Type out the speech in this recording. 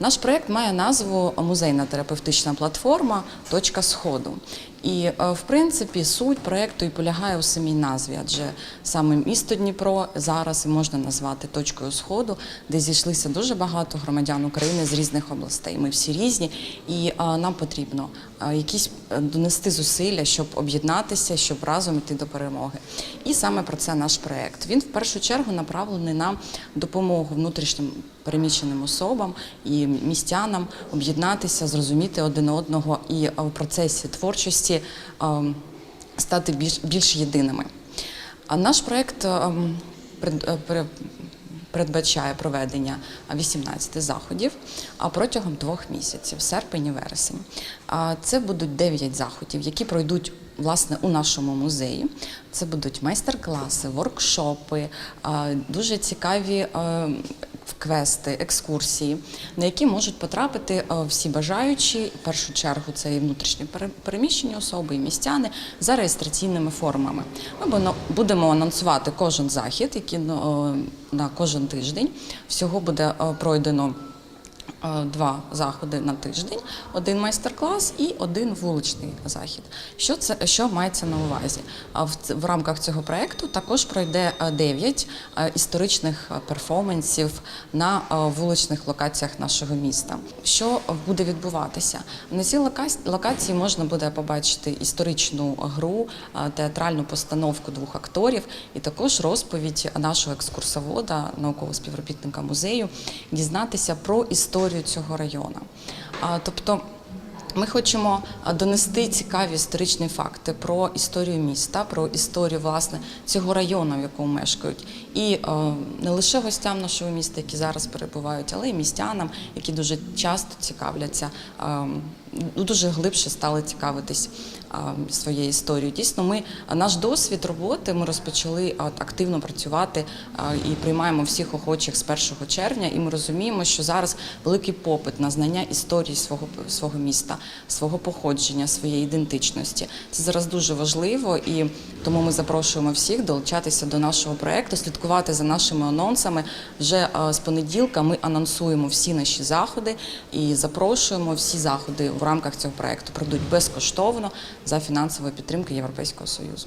Наш проект має назву Музейна терапевтична платформа Точка Сходу. І е, в принципі суть проекту і полягає у самій назві, адже саме місто Дніпро зараз можна назвати точкою сходу, де зійшлися дуже багато громадян України з різних областей. Ми всі різні, і е, нам потрібно е, якісь донести зусилля, щоб об'єднатися, щоб разом йти до перемоги. І саме про це наш проект. Він в першу чергу направлений на допомогу внутрішнім переміщеним особам і містянам об'єднатися, зрозуміти один одного і в процесі творчості е, стати більш, більш єдиними. А наш проект е, пред- е, пере- передбачає проведення 18 заходів протягом двох місяців, серпень і вересень. Це будуть 9 заходів, які пройдуть власне у нашому музеї. Це будуть майстер-класи, воркшопи, дуже цікаві. Квести, екскурсії, на які можуть потрапити е, всі бажаючі, в першу чергу це і внутрішні пере- переміщені особи, і містяни за реєстраційними формами. Ми будемо анонсувати кожен захід, який ну, е, на кожен тиждень. Всього буде е, пройдено два заходи на тиждень, один майстер-клас і один вуличний захід. Що це що мається на увазі? В, в рамках цього проекту також пройде е, дев'ять е, історичних е, перформансів на е, вуличних локаціях нашого міста. Що буде відбуватися? На цій локації можна буде побачити історичну гру, е, театральну постановку двох акторів і також розповідь нашого екскурсовода, наукового співробітника музею, дізнатися про історію цього району. Тобто ми хочемо донести цікаві історичні факти про історію міста, про історію власне цього району, в якому мешкають, і е, не лише гостям нашого міста, які зараз перебувають, але й містянам, які дуже часто цікавляться, е, ну, дуже глибше стали цікавитись е, своєю історією. Дійсно, ми наш досвід роботи ми розпочали а, активно працювати а, і приймаємо всіх охочих з 1 червня. І ми розуміємо, що зараз великий попит на знання історії свого свого міста, свого походження, своєї ідентичності. Це зараз дуже важливо, і тому ми запрошуємо всіх долучатися до нашого проекту, слідкувати за нашими анонсами. Вже з понеділка ми анонсуємо всі наші заходи і запрошуємо всі заходи в рамках цього проекту. Пройдуть безкоштовно за фінансової підтримки Європейського союзу.